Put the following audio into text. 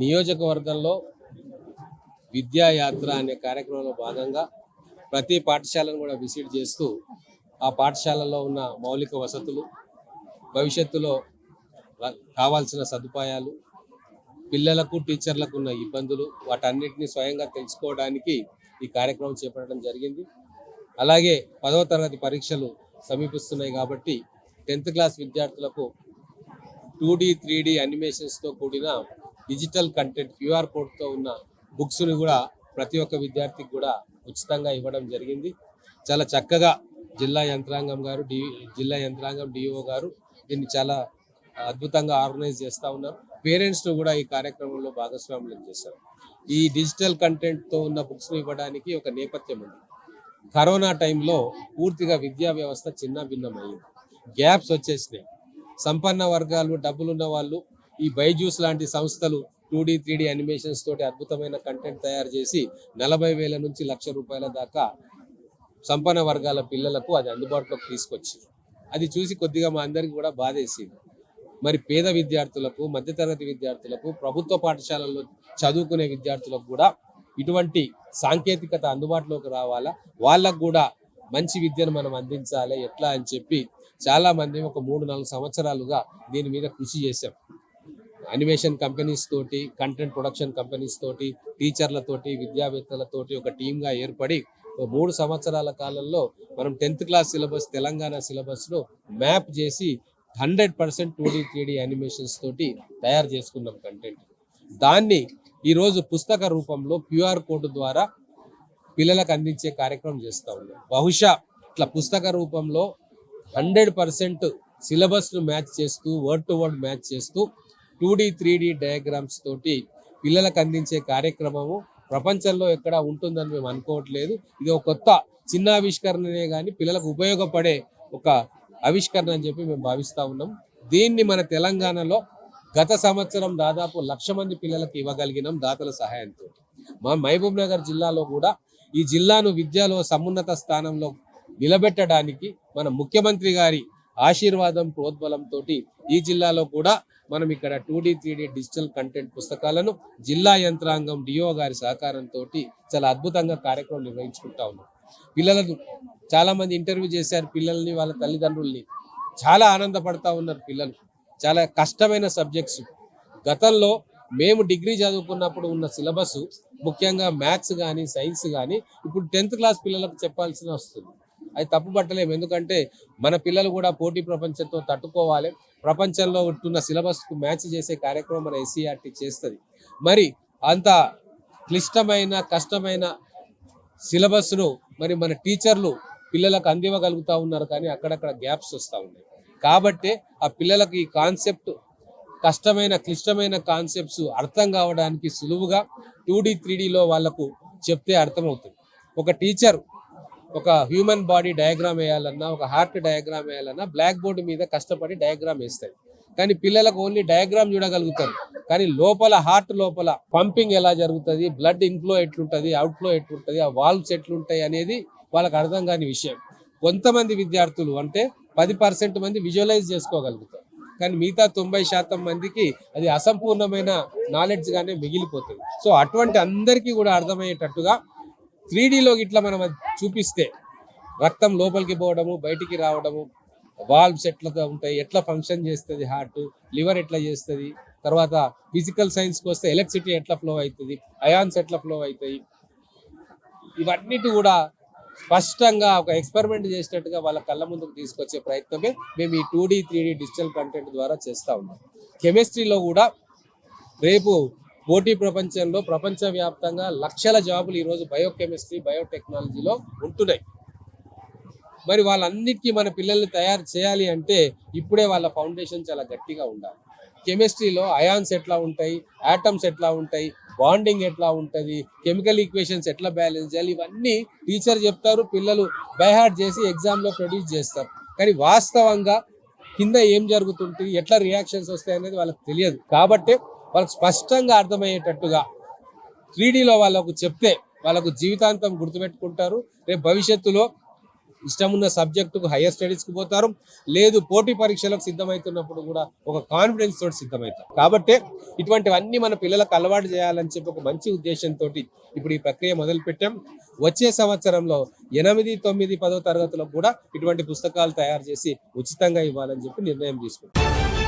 నియోజకవర్గంలో విద్యాయాత్ర అనే కార్యక్రమంలో భాగంగా ప్రతి పాఠశాలను కూడా విజిట్ చేస్తూ ఆ పాఠశాలలో ఉన్న మౌలిక వసతులు భవిష్యత్తులో కావాల్సిన సదుపాయాలు పిల్లలకు టీచర్లకు ఉన్న ఇబ్బందులు వాటన్నిటిని స్వయంగా తెలుసుకోవడానికి ఈ కార్యక్రమం చేపట్టడం జరిగింది. అలాగే పదవ తరగతి పరీక్షలు సమీపిస్తున్నాయి కాబట్టి టెన్త్ క్లాస్ విద్యార్థులకు టూ డి త్రీ డి అనిమేషన్స్తో కూడిన డిజిటల్ కంటెంట్ క్యూఆర్ కోడ్తో ఉన్న బుక్స్ని కూడా ప్రతి ఒక్క విద్యార్థికి కూడా ఉచితంగా ఇవ్వడం జరిగింది. చాలా చక్కగా జిల్లా యంత్రాంగం గారు డి జిల్లా యంత్రాంగం డిఓ గారు దీన్ని చాలా అద్భుతంగా ఆర్గనైజ్ చేస్తూ ఉన్నారు. పేరెంట్స్ను కూడా ఈ కార్యక్రమంలో భాగస్వాములు చేశారు. ఈ డిజిటల్ కంటెంట్తో ఉన్న బుక్స్ని ఇవ్వడానికి ఒక నేపథ్యం ఉంది. కరోనా టైంలో పూర్తిగా విద్యా వ్యవస్థ చిన్న భిన్నమైంది గ్యాప్స్ వచ్చేసినాయి. సంపన్న వర్గాలు డబ్బులున్న వాళ్ళు ఈ బైజూస్ లాంటి సంస్థలు two D three D animations తోటి అద్భుతమైన కంటెంట్ తయారు చేసి నలభై వేల నుంచి లక్ష రూపాయల దాకా సంపన్న వర్గాల పిల్లలకు అది అందుబాటులోకి తీసుకొచ్చింది అది చూసి కొద్దిగా మా అందరికి కూడా బాధేసింది. మరి పేద విద్యార్థులకు మధ్యతరగతి విద్యార్థులకు ప్రభుత్వ పాఠశాలల్లో చదువుకునే విద్యార్థులకు కూడా ఇటువంటి సాంకేతికత అందుబాటులోకి రావాలా? వాళ్ళకు కూడా మంచి విద్యను మనం అందించాలి. ఎట్లా అని చెప్పి చాలా మంది ఒక మూడు నాలుగు సంవత్సరాలుగా దీని మీద కృషి చేశాం. అనిమేషన్ కంపెనీస్ తోటి కంటెంట్ ప్రొడక్షన్ కంపెనీస్ తోటి టీచర్లతోటి విద్యావేత్తలతోటి ఒక టీమ్గా ఏర్పడి మూడు సంవత్సరాల కాలంలో మనం టెన్త్ క్లాస్ సిలబస్ తెలంగాణ సిలబస్ను మ్యాప్ చేసి hundred percent two three D three animations తోటి తయారు చేసుకున్నాం కంటెంట్ దాన్ని ఈరోజు పుస్తక రూపంలో క్యూఆర్ కోడ్ ద్వారా పిల్లలకు అందించే కార్యక్రమం చేస్తూ ఉన్నాం. బహుశా ఇట్లా పుస్తక రూపంలో హండ్రెడ్ పర్సెంట్ సిలబస్ను మ్యాచ్ చేస్తూ వర్డ్ టు వర్డ్ మ్యాచ్ చేస్తూ two D three D diagrams తోటి పిల్లలకు అందించే కార్యక్రమము ప్రపంచంలో ఎక్కడ ఉంటుందని మేము అనుకోవట్లేదు. ఇది ఒక కొత్త చిన్న ఆవిష్కరణనే కానీ పిల్లలకు ఉపయోగపడే ఒక ఆవిష్కరణ అని చెప్పి మేము భావిస్తూ ఉన్నాం. దీన్ని మన తెలంగాణలో గత సంవత్సరం దాదాపు లక్ష మంది పిల్లలకు ఇవ్వగలిగినాం దాతల సహాయంతో. మా మహబూబ్ నగర్ జిల్లాలో కూడా ఈ జిల్లాను విద్యలో సమున్నత స్థానంలో నిలబెట్టడానికి మన ముఖ్యమంత్రి గారి ఆశీర్వాదం ప్రోద్బలంతో ఈ జిల్లాలో కూడా మనం ఇక్కడ two D three D digital content పుస్తకాలను జిల్లా యంత్రాంగం డిఓ గారి సహకారంతో చాలా అద్భుతంగా కార్యక్రమం నిర్వహించుకుంటా ఉన్నాం. పిల్లలను చాలా మంది ఇంటర్వ్యూ చేశారు పిల్లల్ని వాళ్ళ తల్లిదండ్రుల్ని. చాలా ఆనందపడతా ఉన్నారు పిల్లలు. చాలా కష్టమైన సబ్జెక్ట్స్ గతంలో మేము డిగ్రీ చదువుకున్నప్పుడు ఉన్న సిలబస్ ముఖ్యంగా మ్యాథ్స్ కానీ సైన్స్ కానీ ఇప్పుడు టెన్త్ క్లాస్ పిల్లలకు చెప్పాల్సిన వస్తుంది. అది తప్పు పట్టలేము. ఎందుకంటే మన పిల్లలు కూడా పోటీ ప్రపంచంతో తట్టుకోవాలి. ప్రపంచంలో ఉంటున్న సిలబస్కు మ్యాచ్ చేసే కార్యక్రమం మన ఎస్సీఆర్టీ చేస్తుంది. మరి అంత క్లిష్టమైన కష్టమైన సిలబస్ను మరి మన టీచర్లు పిల్లలకు అందివ్వగలుగుతా ఉన్నారు కానీ అక్కడక్కడ గ్యాప్స్ వస్తూ ఉన్నాయి. కాబట్టి ఆ పిల్లలకు ఈ కాన్సెప్ట్ కష్టమైన క్లిష్టమైన కాన్సెప్ట్స్ అర్థం కావడానికి సులువుగా టూ డీ త్రీ డీలో వాళ్ళకు చెప్తే అర్థమవుతుంది. ఒక టీచర్ ఒక హ్యూమన్ బాడీ డయాగ్రామ్ వేయాలన్నా ఒక హార్ట్ డయాగ్రామ్ వేయాలన్నా బ్లాక్ బోర్డు మీద కష్టపడి డయాగ్రామ్ వేస్తాయి. కానీ పిల్లలకు ఓన్లీ డయాగ్రామ్ చూడగలుగుతారు. కానీ లోపల హార్ట్ లోపల పంపింగ్ ఎలా జరుగుతుంది బ్లడ్ ఇన్ఫ్లో ఎట్లుంటుంది అవుట్ఫ్లో ఎట్లుంటుంది ఆ వాల్వ్స్ ఎట్లుంటాయి అనేది వాళ్ళకి అర్థం కాని విషయం. కొంతమంది విద్యార్థులు అంటే పది పర్సెంట్ మంది విజువలైజ్ చేసుకోగలుగుతారు. కానీ మిగతా తొంభై శాతం మందికి అది అసంపూర్ణమైన నాలెడ్జ్ గానే మిగిలిపోతుంది. సో అటువంటి అందరికీ కూడా అర్థమయ్యేటట్టుగా త్రీ ఇట్లా మనం చూపిస్తే రక్తం లోపలికి పోవడము బయటికి రావడము వాల్వ్స్ ఎట్లా ఉంటాయి ఎట్లా ఫంక్షన్ చేస్తుంది హార్ట్ లివర్ ఎట్లా చేస్తుంది తర్వాత ఫిజికల్ సైన్స్కి వస్తే ఎలక్ట్రిసిటీ ఎట్లా ఫ్లో అవుతుంది అయాన్స్ ఎట్లా ఫ్లో అవుతాయి. ఇవన్నిటి కూడా స్పష్టంగా ఒక ఎక్స్పెరిమెంట్ చేసినట్టుగా వాళ్ళ కళ్ళ ముందుకు తీసుకొచ్చే ప్రయత్నమే మేము ఈ two D three digital content ద్వారా చేస్తూ ఉన్నాం. కెమిస్ట్రీలో కూడా రేపు పోటీ ప్రపంచంలో ప్రపంచవ్యాప్తంగా లక్షల జాబులు ఈరోజు బయోకెమిస్ట్రీ బయోటెక్నాలజీలో ఉంటున్నాయి. మరి వాళ్ళన్నిటికీ మన పిల్లల్ని తయారు చేయాలి అంటే ఇప్పుడే వాళ్ళ ఫౌండేషన్ చాలా గట్టిగా ఉండాలి. కెమిస్ట్రీలో అయాన్స్ ఎట్లా ఉంటాయి ఆటమ్స్ ఎట్లా ఉంటాయి బాండింగ్ ఎట్లా ఉంటుంది కెమికల్ ఈక్వేషన్స్ ఎట్లా బ్యాలెన్స్ చేయాలి ఇవన్నీ టీచర్ చెప్తారు పిల్లలు బైహార్ట్ చేసి ఎగ్జామ్లో ప్రొడ్యూస్ చేస్తారు. కానీ వాస్తవంగా కింద ఏం జరుగుతుంటుంది ఎట్లా రియాక్షన్స్ వస్తాయి అనేది వాళ్ళకి తెలియదు. కాబట్టి వాళ్ళకి స్పష్టంగా అర్థమయ్యేటట్టుగా త్రీ లో వాళ్ళకు చెప్తే వాళ్ళకు జీవితాంతం గుర్తుపెట్టుకుంటారు. రేపు భవిష్యత్తులో ఇష్టం ఉన్న సబ్జెక్టుకు హైయర్ స్టడీస్కి పోతారు. లేదు పోటీ పరీక్షలకు సిద్ధమవుతున్నప్పుడు కూడా ఒక కాన్ఫిడెన్స్ తోటి సిద్ధమవుతారు కాబట్టి ఇటువంటివన్నీ మన పిల్లలకు అలవాటు చేయాలని చెప్పి ఒక మంచి ఉద్దేశంతో ఇప్పుడు ఈ ప్రక్రియ మొదలుపెట్టాం. వచ్చే సంవత్సరంలో ఎనిమిది తొమ్మిది పదో తరగతులకు కూడా ఇటువంటి పుస్తకాలు తయారు చేసి ఉచితంగా ఇవ్వాలని చెప్పి నిర్ణయం తీసుకుంటాం